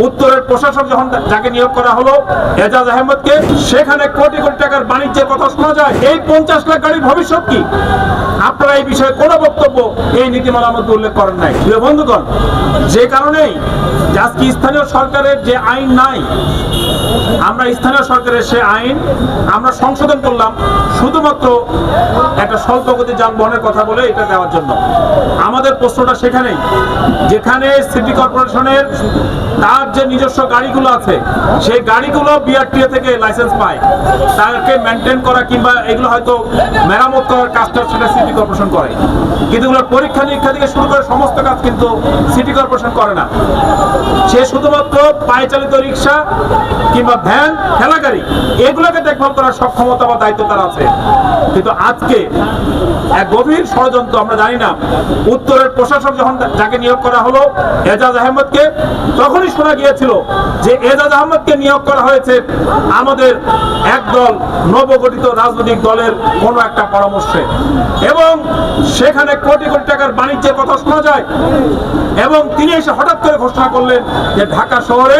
উত্তরের প্রশাসক যখন যাকে নিয়োগ করা হলো, এজাজ আহমদকে, সেখানে কোটি কোটি টাকার বাণিজ্যের কথা শোনা যায়। এই পঞ্চাশ লাখ গাড়ির ভবিষ্যৎ কি? আপনারা এই বিষয়ে কোনো বক্তব্য এই নীতিমালার মধ্যে উল্লেখ করেন নাই। প্রিয় বন্ধুগণ, যে কারণেই আজকে স্থানীয় সরকারের যে আইন নাই আমরা স্থানীয় সরকারের সে আইন আমরা সংশোধন করলাম, শুধুমাত্র একটা স্বল্প গতি যানবাহনের কথা বলে এটা দেওয়ার জন্য। আমাদের প্রশ্নটা সেখানেই। যেখানে সিটি কর্পোরেশনের তার যে নিজস্ব গাড়িগুলো আছে, সেই গাড়িগুলো বিআরটিএ থেকে লাইসেন্স পায়। তাকে মেনটেন করা কিংবা এগুলো হয়তো মেরামত করার কাজটা সেটা সিটি কর্পোরেশন করে। কিন্তু এগুলোর পরীক্ষা নিরীক্ষা থেকে শুরু করে সমস্ত কাজ কিন্তু সিটি কর্পোরেশন করে না। সে শুধুমাত্র পায়ে চালিত রিক্সা কিংবা ভ্যান ঠেলা গাড়ি, এগুলোকে দেখভাল করার সক্ষমতা বা দায়িত্ব তার আছে। কিন্তু আজকে এক গভীর ষড়যন্ত্র, আমরা জানি না, উত্তরের প্রশাসক যখন যাকে নিয়োগ করা হলো, এজাজ আহমদকে, তখনই শোনা গিয়েছিল যে এজাজ আহমদকে নিয়োগ করা হয়েছে আমাদের একদল নবগঠিত রাজনৈতিক দলের কোনো একটা পরামর্শে। এবং সেখানে কোটি কোটি টাকার বাণিজ্যের কথা শোনা যায়। এবং তিনি এসে হঠাৎ করে ঘোষণা করলেন যে ঢাকা শহরে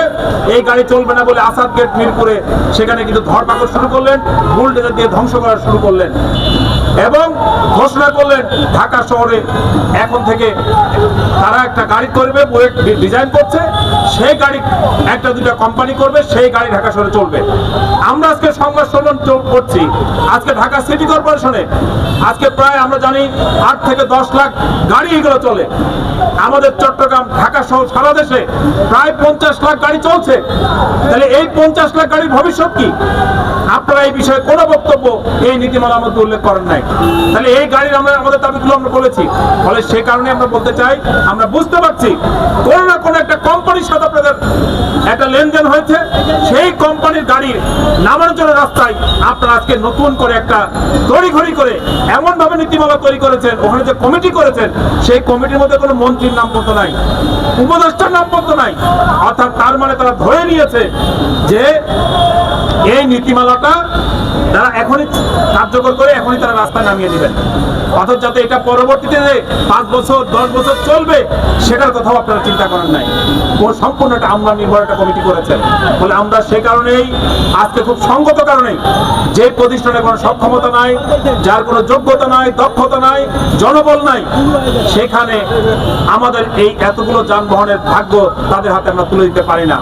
এই গাড়ি চলবে না বলে আসাদ গেট মিরপুরে সেখানে কিন্তু ধরপাকড় শুরু করলেন বুলডেজার দিয়ে ধ্বংস করা শুরু করলেন। এবং ঘোষণা করলেন ঢাকা শহরে এখন থেকে তারা একটা গাড়ি করবে ডিজাইন করছে, সেই গাড়ি একটা দুটা কোম্পানি করবে, সেই গাড়ি ঢাকা শহরে চলবে। আমরা আজকে সংবাদ সম্মেলন করছি। আজকে ঢাকা সিটি কর্পোরেশনে আজকে প্রায় আমরা জানি আট থেকে দশ লাখ গাড়ি এগুলো চলে। আমাদের চট্টগ্রাম, ঢাকা সহ সারা দেশে প্রায় পঞ্চাশ লাখ গাড়ি চলছে। তাহলে এই পঞ্চাশ লাখ গাড়ির ভবিষ্যৎ কি? আপনারা এই বিষয়ে কোনো বক্তব্য এই নীতিমালার মধ্যে উল্লেখ করেন নাই। তাহলে এই গাড়ির আমরা আমাদের দাবিগুলো আমরা বলেছি। ফলে সে কারণে আমরা বলতে চাই, আমরা বুঝতে পারছি, কোনো না কোনো একটা কোম্পানির সাথে আপনাদের একটা লেনদেন হয়েছে। সেই কোম্পানির গাড়ির নামানোর জন্য রাস্তায় আপনারা আজকে নতুন করে একটা তড়িঘড়ি করে এমন ভাবে নীতিমালা তৈরি করেছেন, ওখানে যে কমিটি করেছেন, সেই কমিটির মধ্যে কোনো মন্ত্রীর নামপত্র নাই, উপদেষ্টার নামপত্র নাই। অর্থাৎ তার মানে তারা ধরে নিয়েছে যে এই নীতিমালাটা তারা এখনই কার্যকর করে এখনই তারা রাস্তায় নামিয়ে দিবেন। অথচ যাতে এটা পরবর্তীতে যে পাঁচ বছর, দশ বছর চলবে, সেটার কথাও আপনারা চিন্তা করেন নাই। ও সম্পূর্ণ একটা আমরা নির্ভর একটা কমিটি করেছেন বলে আমরা সে কারণেই, আজকে খুব সঙ্গত কারণেই, যে প্রতিষ্ঠানে কোনো সক্ষমতা নাই, যার কোনো যোগ্যতা নাই, দক্ষতা নাই, জনবল নাই, সেখানে আমাদের এই এতগুলো যানবাহনের ভাগ্য তাদের হাতে আমরা তুলে দিতে পারি না।